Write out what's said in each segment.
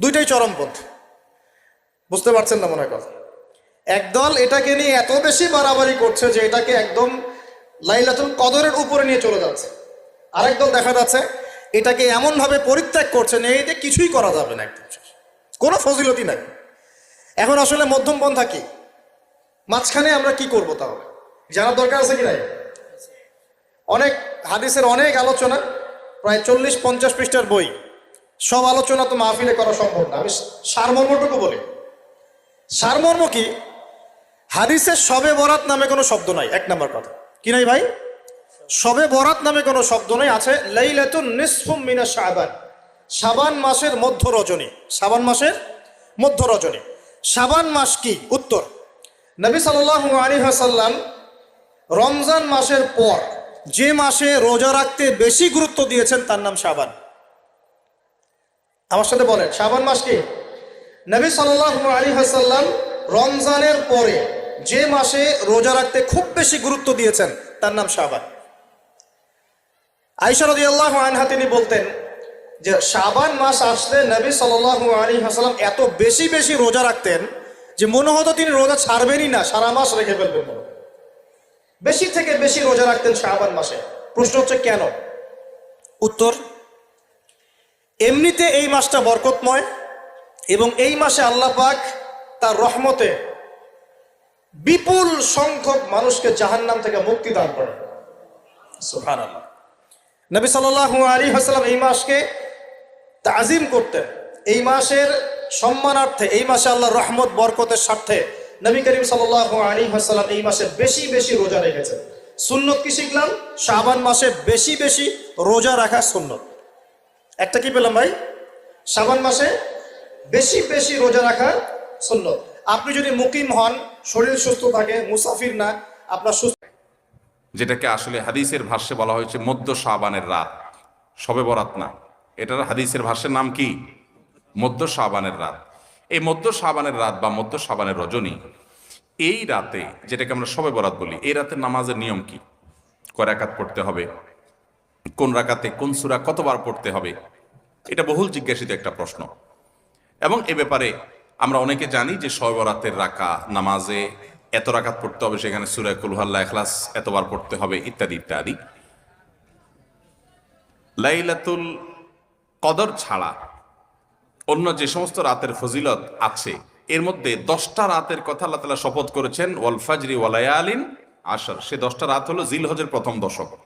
দুইটাই চরমপন্থী বুঝতে পারছেন না মনে কথা? একদল এটাকে নিয়ে এত বেশি বাড়াবাড়ি করছে যে এটাকে একদম লাইলাতুল কদরের উপরে নিয়ে চলে যাচ্ছে। আরেক দল দেখা যাচ্ছে এটাকে এমনভাবে পরিত্যাগ করছে যে এতে কিছুই করা যাবে না একদম। কোনো ফজিলতি নাই। এখন আসলে মধ্যম পন্থা কি? মাঝখানে আমরা কি করব তাহলে? জানার দরকার আছে কি নাই? অনেক হাদিসের অনেক আলোচনা, প্রায় চল্লিশ পঞ্চাশ পৃষ্ঠার বই। সব আলোচনা তো মাহফিলে করা সম্ভব না। আমি সারমর্মটুকু বলি। সারমর্ম কি? হাদিসের সবে বরাত নামে কোনো শব্দ নাই। এক নাম্বার কথা। কি নাই ভাই? সবে বরাত নামে কোনো শব্দ নেই। আছে মিনা শাবান। শাবান মাসের মধ্য রজনী। শাবান মাসের মধ্য রজনী। সাবান মাস কি? উত্তর। নবী সাল্লাল্লাহু আলাইহি ওয়াসাল্লাম রমজান মাসের পর যে মাসে রোজা রাখতে বেশি গুরুত্ব দিয়েছেন তার নাম শাবান। আমার সাথে বলেন, শাবান মাস কি? নবী সাল্লাল্লাহু আলাইহি ওয়াসাল্লাম রমজানের পরে যে মাসে রোজা রাখতে খুব বেশি গুরুত্ব দিয়েছেন, তার নাম শাবান। আয়েশা রাদিয়াল্লাহু আনহা তিনি বলতেন যে, শাবান মাস আসলে নবী সাল্লাল্লাহু আলাইহি ওয়াসাল্লাম এত বেশি বেশি রোজা রাখতেন যে মনে হতো তিনি রোজা ছাড়বেনই না, সারা মাস রেখে ফেলবেন বেশি থেকে বেশি রোজা রাখতেন শাবান মাসে। প্রশ্ন হচ্ছে কেন? উত্তর এমনিতে এই মাসটা বরকতময় এবং এই মাসে আল্লাহ পাক তার রহমতে বিপুল সংখ্যক মানুষকে জাহান্নাম থেকে মুক্তি দান করেন। সুবহানাল্লাহ। নবী সাল্লাল্লাহু আলাইহি ওয়াসাল্লাম এই মাসকে তাজিম করতেন। এই মাসের সম্মানার্থে, এই মাসে আল্লাহ রহমত, বরকতের স্বার্থে নবী করিম সাল্লাল্লাহু আলাইহি ওয়াসাল্লাম এই মাসে বেশি বেশি রোজা রেখেছেন। সুন্নত কি শিখলাম? শাবান মাসে বেশি বেশি রোজা রাখা সুন্নত। একটা কি পেলাম ভাই? শাবান মাসে বেশি বেশি রোজা রাখা সুন্নত। আপনি যদি মুকিম হন, শরীর সুস্থ থাকে, মুসাফির না, আপনার সুস্থ যেটাকে আসলে হাদিসের ভাষ্যে বলা হয়েছে মধ্য শাবানের রাত। সবে বরাত না। এটার হাদিসের ভাষ্যের নাম কি? মধ্য শাবানের রাত। এই মধ্য শাবানের রাত বা মধ্য শাবানের রজনী, এই রাতে যেটাকে আমরা সবে বরাত বলি, এই রাতে নামাজের নিয়ম কি? রাকাত পড়তে হবে? কোন রাকাতে, কোন সুরা কতবার পড়তে হবে? এটা বহুল জিজ্ঞাসিত একটা প্রশ্ন। এবং এ ব্যাপারে আমরা অনেকে জানি যে শবে বরাতের রাকা, নামাজে এত রাকাত পড়তে হবে, সেখানে সুরায় কুলহাল্লা এখলাস এতবার পড়তে হবে, ইত্যাদি ইত্যাদি। লাইলাতুল কদর ছাড়া অন্য যে সমস্ত রাতের ফজিলত আছে, এর মধ্যে দশটা রাতের কথা আল্লাহ তালা শপথ করেছেন, ওয়াল ফাজরি ওয়ালায়ালিন আশার। সে দশটা রাত হলো জিলহজের প্রথম দশক।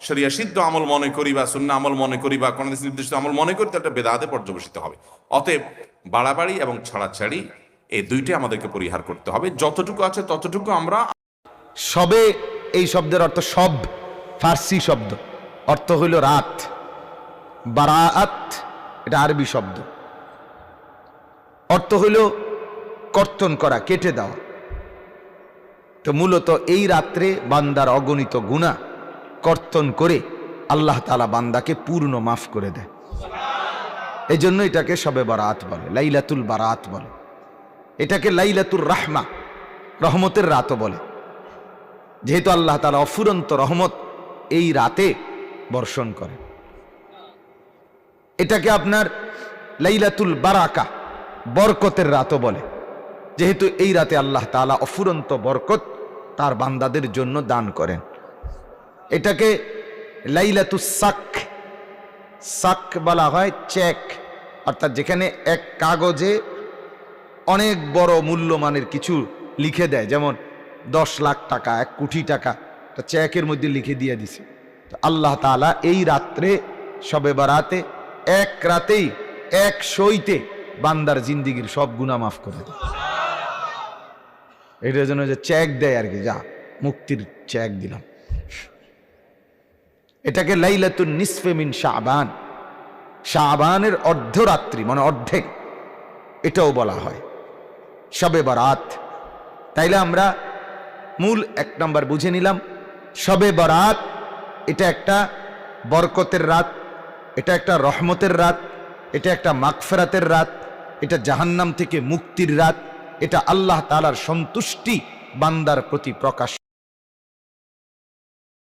শরিয়া সিদ্ধ আমল মনে করি বা শূন্য আমল মনে করি বা কোনো নির্দিষ্ট আমল মনে করি তো একটা বেদাতে পর্যবেসিত হবে। অতএব বাড়াবাড়ি এবং ছাড়াছাড়ি এই দুইটি আমাদেরকে পরিহার করতে হবে। যতটুকু আছে ততটুকু আমরা সবে এই শব্দের অর্থ সব, ফার্সি শব্দ। অর্থ হইল রাত। বারাআত, এটা আরবি শব্দ। অর্থ হইল কর্তন করা, কেটে দেওয়া। তো মূলত এই রাত্রে বান্দার অগণিত গুণা কর্তন করে আল্লাহ তালা বান্দাকে পূর্ণ মাফ করে দেয়। এই জন্য এটাকে সবে বারাত বলে, লাইলাতুল বারাত বলে। এটাকে লাইলাতুর রাহমা, রহমতের রাতও বলে। যেহেতু আল্লাহ তালা অফুরন্ত রহমত এই রাতে বর্ষণ করে। এটাকে আপনার লাইলাতুল বারাকা, বরকতের রাতও বলে। যেহেতু এই রাতে আল্লাহ তাআলা অফুরন্ত বরকত তার বান্দাদের জন্য দান করেন। এটাকে লাইলাতু সাক সাক বলা হয়, চেক। অর্থাৎ যেখানে এক কাগজে অনেক বড় মূল্যমানের কিছু লিখে দেয়, যেমন দশ লাখ টাকা, এক কোটি টাকা। তা চেকের মধ্যে লিখে দিয়ে দিছে। আল্লাহ তাআলা এই রাত্রে সবে বারাতে, এক রাতেই, এক সইতে বান্দার জিন্দিগির সব গুণা মাফ করে দেয়। এটার জন্য যে চেক দেয় আর কি, যা মুক্তির চেক দিলাম। এটাকে লাইলাতুন নিসফে মিন শাবান। শাবানের অর্ধরাত্রি মানে অর্ধেক। এটাও বলা হয়। সবে বরাত। তাইলে আমরা মূল এক নম্বর বুঝে নিলাম সবে বরাত এটা একটা বরকতের রাত, এটা একটা রহমতের রাত, এটা একটা মাগফেরাতের রাত, এটা জাহান্নাম থেকে মুক্তির রাত, এটা আল্লাহ তালার সন্তুষ্টি বান্দার প্রতি প্রকাশ